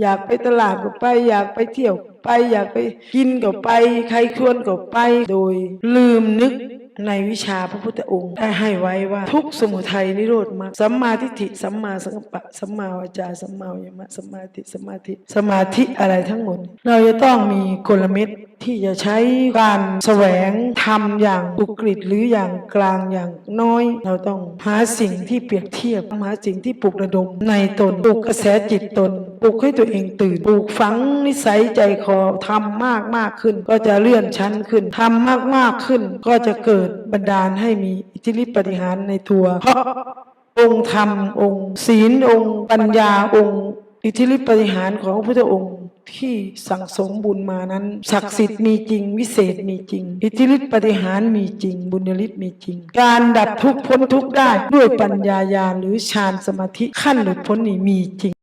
อยากไปตลาดก็ไป อยากไปเที่ยวไป อยากไปกินก็ไป ใครชวนก็ไปโดย ลืมนึกในวิชาพระพุทธองค์ได้ให้ไว้ว่า ทุกสมุทัยนิโรธมรรคสัมมาทิฏฐิสัมมาสังกัปปะสัมมาวาจาสัมมาวิมะสัมมาทิฏฐิสมาทิสมาธิอะไรทั้งหมด เราจะต้องมีกลเม็ด ที่จะใช้การแสวงทำอย่างอุกฤษหรืออย่างกลางอย่างน้อย เราต้องหาสิ่งที่เปรียบเทียบหาสิ่งที่ปลุกระดมในตนปลุกกระแสจิตตนปลุกให้ตัวเองตื่นปลูกฝังนิสัยใจคอทำมากมากขึ้น ก็จะเลื่อนชั้นขึ้นทำมากมากขึ้น ก็จะเกิดบันดาลให้มีอิทธิฤทธิปฏิหารในตัวเพราะองค์ธรรมองค์ ศีลองค์ ปัญญาองค์ อิทธิฤทธิปฏิหารของพระพุทธองค์ ที่สั่งสมบุญมานั้น ศักดิ์สิทธิ์มีจริง วิเศษมีจริง อิทธิฤทธิปฏิหารย์มีจริง บุญญฤทธิ์มีจริง การดับทุกข์พ้นทุกข์ได้ ด้วยปัญญาญาณหรือฌานสมาธิขั้นหลุดพ้นนี้มีจริง